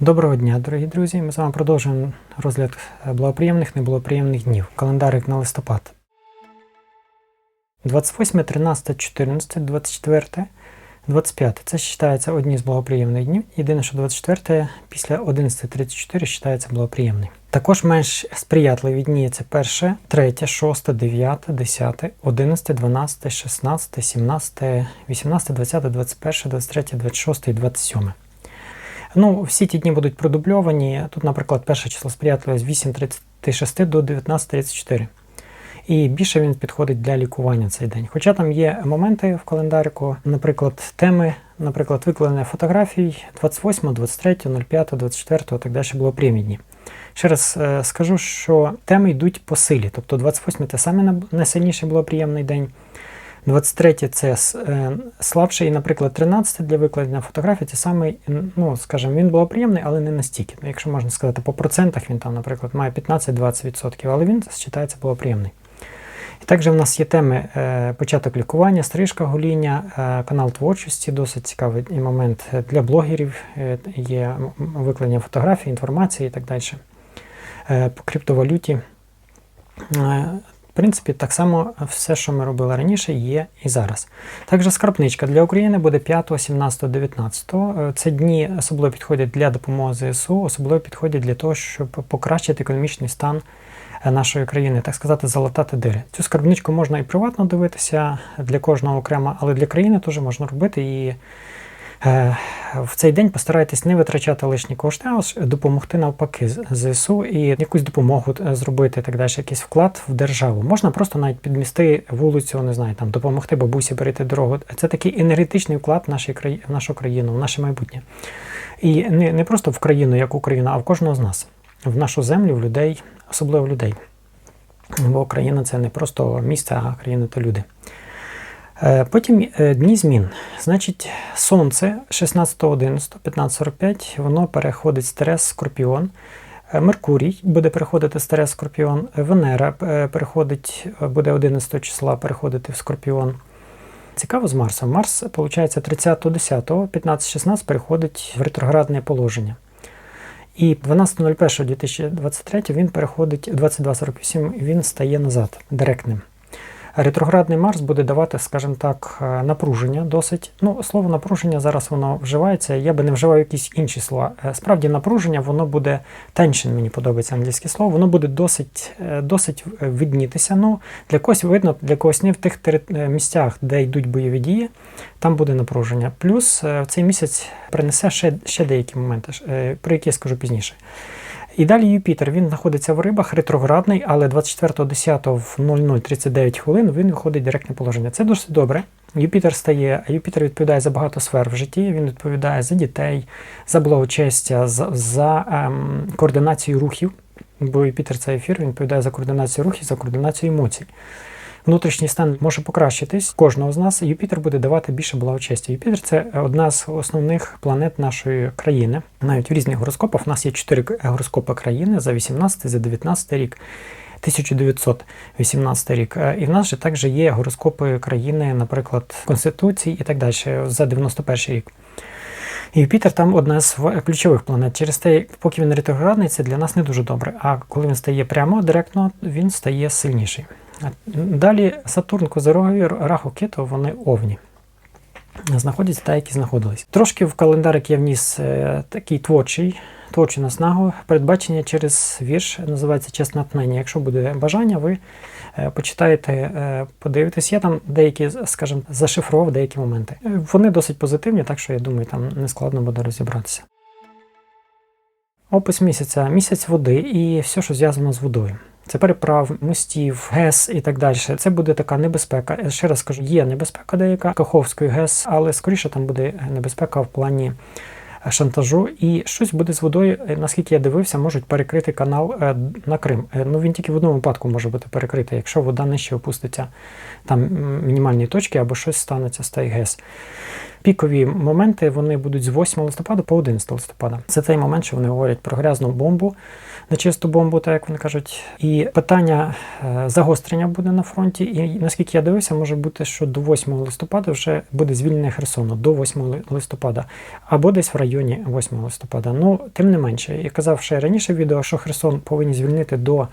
Доброго дня, дорогі друзі. Ми з вами продовжуємо розгляд благоприємних, неблагоприємних днів. Календарик на листопад. 28, 13, 14, 24, 25. Це вважається одні з благоприємних днів. Єдине, що 24 після 11.34 вважається благоприємний. Також менш сприятливі дні це 1, 3, 6, 9, 10, 11, 12, 16, 17, 18, 20, 21, 23, 26 і 27. Ну, всі ті дні будуть продубльовані. Тут, наприклад, перше число сприятливе з 8.36 до 19.34. І більше він підходить для лікування цей день. Хоча там є моменти в календарику, наприклад, теми, наприклад, викладення фотографій 28, 23, 05, 24 так далі було прямі дні. Ще раз е, скажу, що теми йдуть по силі. Тобто 28 це саме найсильніший було приємний день. 23 це е, слабший, і, наприклад, 13 для викладення фотографій це самий, ну, скажімо, він був приємний, але не настільки. Ну, Якщо можна сказати, по процентах він там, наприклад, має 15-20%, але він вважається було приємний. І також в нас є теми е, початок лікування, стрижка гоління, е, канал творчості, досить цікавий момент для блогерів, є викладення фотографій, інформації і так далі. По криптовалюті. Е, принципі, так само все, що ми робили раніше, є і зараз. Також скарбничка для України буде 5, 17, 19. Це дні особливо підходять для допомоги ЗСУ, особливо підходять для того, щоб покращити економічний стан нашої країни, так сказати, залатати дири. Цю скарбничку можна і приватно дивитися для кожного окремо, але для країни теж можна робити і. В цей день постарайтесь не витрачати лишні кошти, а допомогти навпаки ЗСУ і якусь допомогу зробити, так далі, якийсь вклад в державу. Можна просто навіть підмісти вулицю, не знаю, там допомогти бабусі перейти дорогу. Це такий енергетичний вклад в, нашій в нашу країну, в наше майбутнє. І не, не просто в країну, як Україна, а в кожного з нас, в нашу землю, в людей, особливо в людей. Бо Україна це не просто місце, а країна то люди. Потім дні змін. Значить, Сонце 16.11, 15.45, воно переходить з Скорпіон. Меркурій буде переходити з Скорпіон. Венера переходить, буде 11 числа переходити в Скорпіон. Цікаво з Марсом. Марс, виходить, 30.10, 15.16 переходить в ретроградне положення. І 12.01.2023 він переходить 22.48, він стає назад, директним. Ретроградний Марс буде давати, скажімо так, напруження досить. Ну, слово напруження зараз воно вживається. Я би не вживав якісь інші слова. Справді, напруження, воно буде tension, мені подобається англійське слово, воно буде досить досить віднітися. Ну, Для когось видно, для когось не в тих місцях, де йдуть бойові дії, там буде напруження. Плюс в цей місяць принесе ще, ще деякі моменти, про які я скажу пізніше. І далі Юпітер, він знаходиться в рибах, ретроградний, але 24.10 в 0039 хвилин він виходить в директне положення. Це досить добре. Юпітер стає, Юпітер відповідає за багато сфер в житті, він відповідає за дітей, за благочестя, за, за ем, координацію рухів. Бо Юпітер це ефір, він відповідає за координацію рухів, за координацію емоцій. Внутрішній стан може покращитись кожного з нас. Юпітер буде давати більше благочестя. Юпітер це одна з основних планет нашої країни. Навіть в різних гороскопах у нас є чотири гороскопи країни за 18, за 19 рік. 1918 рік. І в нас же також є гороскопи країни, наприклад, Конституції і так далі за 91 рік. Юпітер там одна з ключових планет. Через те, поки він ретроградний, це для нас не дуже добре. А коли він стає прямо директно, він стає сильніший. Далі Сатурн, Козорогові, Раху Кету, вони овні. Знаходяться так, які знаходились. Трошки в календарик я вніс е, такий творчий, творчу наснагу, передбачення через вірш, називається «Час натхнення». Якщо буде бажання, ви е, почитаєте, е, подивитесь. Я там деякі, скажімо, зашифрував деякі моменти. Вони досить позитивні, так що я думаю, там не складно буде розібратися. Опис місяця місяць води і все, що зв'язано з водою. Це переправ, мостів, ГЕС і так далі. Це буде така небезпека. Ще раз кажу, є небезпека деяка Каховської ГЕС, але скоріше там буде небезпека в плані шантажу. І щось буде з водою, наскільки я дивився, можуть перекрити канал е, на Крим. Е, ну він тільки в одному випадку може бути перекритий, якщо вода нижче опуститься там мінімальні точки або щось станеться з тієї ГЕС. Пікові моменти вони будуть з 8 листопада по 11 листопада. Це той момент, що вони говорять про грязну бомбу, нечисту бомбу, так як вони кажуть. І питання е, загострення буде на фронті. І наскільки я дивився, може бути, що до 8 листопада вже буде звільнене Херсону, до 8 листопада, або десь в районі 8 листопада. Ну, тим не менше, я казав ще раніше в відео, що Херсон повинні звільнити до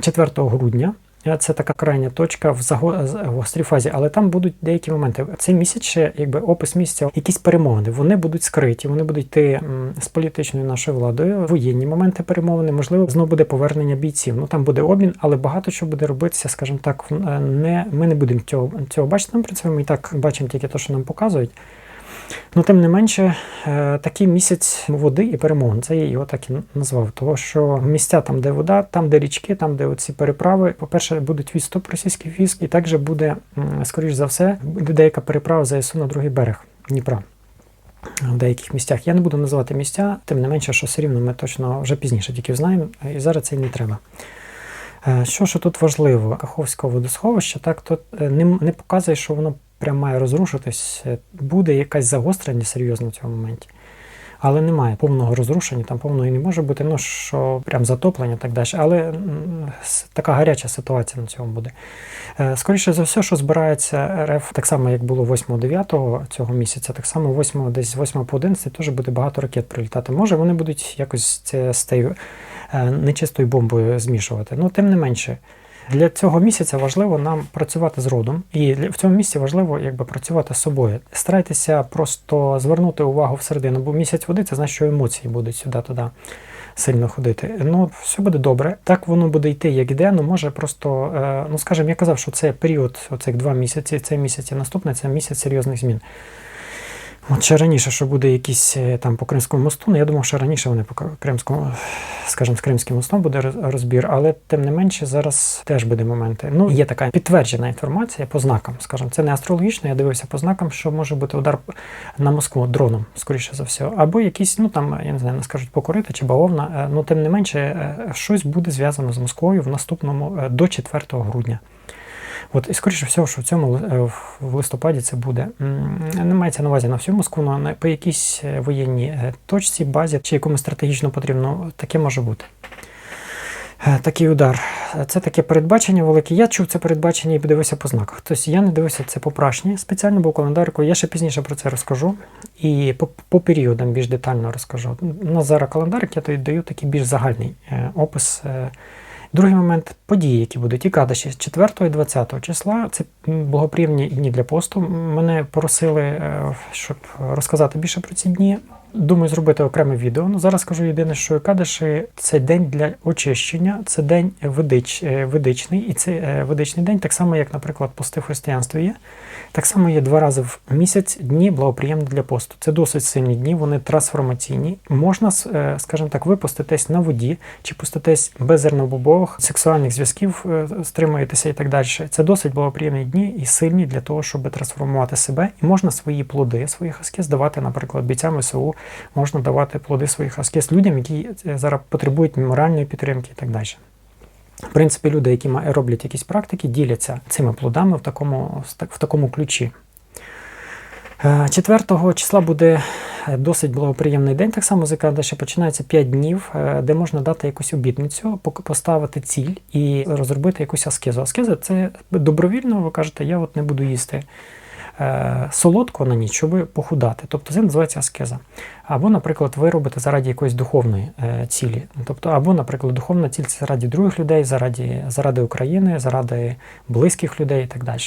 4 грудня. Це така крайня точка в заго- з- в гострій фазі, але там будуть деякі моменти. Цей місяць ще якби опис місяця, якісь перемовини. Вони будуть скриті, вони будуть йти з політичною нашою владою. Воєнні моменти перемовини, можливо, знову буде повернення бійців. Ну там буде обмін, але багато що буде робитися, скажімо так, е, не ми не будемо цього цього бачити. Нам при цьому ми і так бачимо тільки те, що нам показують. Ну, тим не менше, е, такий місяць води і перемовин. Це я його так і назвав. Того, що місця там, де вода, там, де річки, там, де оці переправи, по-перше, будуть відступ російських військ, і також буде, скоріш за все, деяка переправа ЗСУ на другий берег Дніпра. В деяких місцях. Я не буду називати місця, тим не менше, що все рівно ми точно вже пізніше тільки знаємо, і зараз це і не треба. Е, Що ж тут важливо? Каховського водосховища, так, е, не, не показує, що воно прям має розрушитись. Е, Буде якесь загострення серйозно в цьому моменті. Але немає повного розрушення, там повного і не може бути, ну що прям затоплення так далі. Але така гаряча ситуація на цьому буде. Е, Скоріше за все, що збирається РФ, так само як було 8-9 цього місяця, так само 8, десь 8 по 11 теж буде багато ракет прилітати. Може, вони будуть якось це з тією е, нечистою бомбою змішувати. Ну, тим не менше. Для цього місяця важливо нам працювати з родом, і в цьому місці важливо якби працювати з собою. Старайтеся просто звернути увагу всередину, бо місяць води це значить, що емоції будуть сюди-туди сильно ходити. Ну, все буде добре. Так воно буде йти, як іде. Ну може просто, е, ну скажімо, я казав, що це період оцих два місяці, цей місяць і наступний це місяць серйозних змін. Ще раніше, що буде якісь е, там по Кримському мосту, ну я думав, що раніше вони по Кримському, скажімо, з Кримським мостом буде роз- розбір, але тим не менше зараз теж буде моменти. Ну, є така підтверджена інформація по знакам, скажімо, це не астрологічно, я дивився по знакам, що може бути удар на Москву дроном, скоріше за все, або якісь, ну там, я не знаю, не скажуть покорити чи бавовна, е, ну тим не менше, е, щось буде зв'язано з Москвою в наступному до 4 грудня. От, і скоріше всього, що в цьому е, в листопаді це буде. Не мається на увазі на всю Москву, але по якійсь е, воєнній е, точці, базі чи якому стратегічно потрібно, таке може бути. Такий удар. Це таке передбачення велике. Я чув це передбачення і дивився по знаках. Тобто я не дивився це по прашні спеціально, бо календарику. Я ще пізніше про це розкажу. І по, по періодам більш детально розкажу. У нас зараз календарик, я тобі даю такий більш загальний опис. Другий момент події, які будуть і кадиші з 4 і 20 числа. Це м, благоприємні дні для посту. Мене просили, е, щоб розказати більше про ці дні. Думаю, зробити окреме відео. Ну зараз скажу єдине, що кадиші це день для очищення, це день ведич, е, ведичний, і це е, ведичний день, так само, як, наприклад, пости в християнстві є. Так само є два рази в місяць дні благоприємні для посту. Це досить сильні дні, вони трансформаційні. Можна, скажімо так, випуститись на воді чи пуститись без зернобобових сексуальних зв'язків, стримуєтеся і так далі. Це досить благоприємні дні і сильні для того, щоб трансформувати себе. І можна свої плоди своїх аскіз давати, наприклад, бійцям СУ, можна давати плоди своїх аскіз людям, які е, зараз потребують моральної підтримки і так далі. В принципі, люди, які роблять якісь практики, діляться цими плодами в такому, в такому ключі. Е, 4 числа буде е, досить благоприємний день, так само ще починається 5 днів, е, де можна дати якусь обітницю, поставити ціль і розробити якусь аскезу. Аскеза це добровільно, ви кажете, я от не буду їсти е, солодко на ніч, щоб похудати. Тобто це називається аскеза. Або, наприклад, ви робите заради якоїсь духовної е, цілі. Тобто, або, наприклад, духовна ціль це заради других людей, заради, заради України, заради близьких людей і так далі.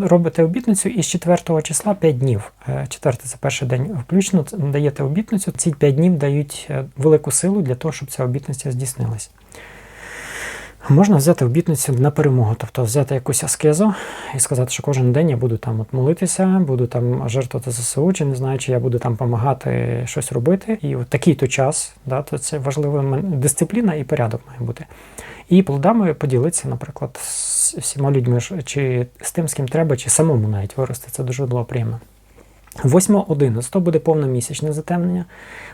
Робите обітницю і з 4 числа 5 днів. Е, Четвертий це перший день включно. Даєте обітницю. Ці 5 днів дають е, велику силу для того, щоб ця обітниця здійснилась. Можна взяти обітницю на перемогу, тобто взяти якусь аскезу і сказати, що кожен день я буду там от молитися, буду там жертвувати ЗСУ, чи не знаю, чи я буду там допомагати щось робити. І от такий то час, да, то це важлива дисципліна і порядок має бути. І плодами поділитися, наприклад, з всіма людьми, чи з тим, з ким треба, чи самому навіть вирости. Це дуже було приємно. 8.11 буде повномісячне затемнення.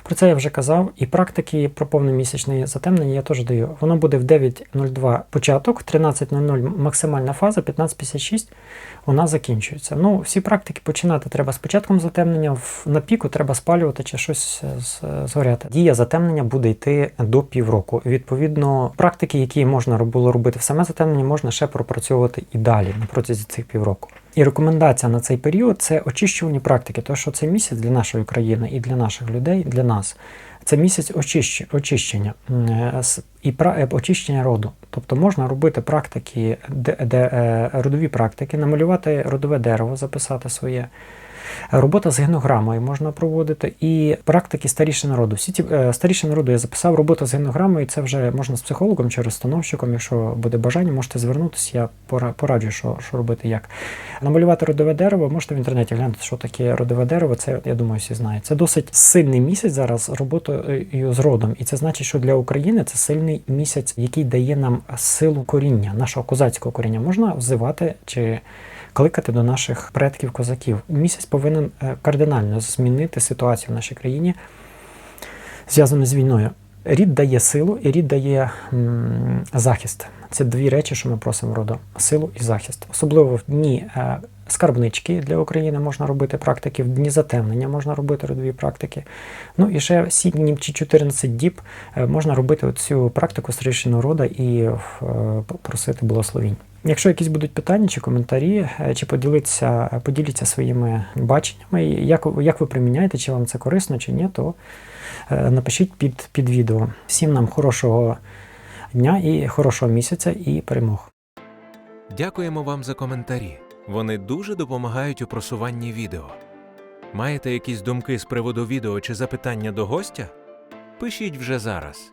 Про це я вже казав. І практики про повномісячне затемнення я теж даю. Воно буде в 9.02 початок, 13.00 максимальна фаза, 15.56 вона закінчується. Ну, всі практики починати треба з початком затемнення. На піку треба спалювати чи щось е, згоряти. Дія затемнення буде йти до півроку. Відповідно, практики, які можна було робити в саме затемнення, можна ще пропрацьовувати і далі на протязі цих півроку. І рекомендація на цей період це очищувальні практики, тому що цей місяць для нашої країни і для наших людей, для нас. Це місяць очищ- очищення е, і е, очищення роду. Тобто можна робити практики, де, де е, родові практики, намалювати родове дерево, записати своє. Робота з генограмою можна проводити і практики старішин народу. Всі ці е, старішин народу я записав робота з генограмою. Це вже можна з психологом чи розстановщиком. Якщо буде бажання, можете звернутися. Я пора- пораджу, що, що робити як. Намалювати родове дерево, можете в інтернеті глянути, що таке родове дерево. Це я думаю, всі знають. Це досить сильний місяць зараз роботою з родом. І це значить, що для України це сильний місяць, який дає нам силу коріння, нашого козацького коріння. Можна взивати чи кликати до наших предків козаків. Місяць повинен е, кардинально змінити ситуацію в нашій країні, зв'язану з війною. Рід дає силу і рід дає м, захист. Це дві речі, що ми просимо роду: силу і захист. Особливо в дні е, скарбнички для України можна робити практики, в дні затемнення можна робити родові практики. Ну і ще 7 днів чи 14 діб е, можна робити цю практику старішину рода і просити благословінь. Якщо якісь будуть питання чи коментарі, е, чи поділитися, поділіться своїми баченнями, як, як ви приміняєте, чи вам це корисно, чи ні, то е, напишіть під, під відео. Всім нам хорошого дня і хорошого місяця і перемог. Дякуємо вам за коментарі. Вони дуже допомагають у просуванні відео. Маєте якісь думки з приводу відео чи запитання до гостя? Пишіть вже зараз.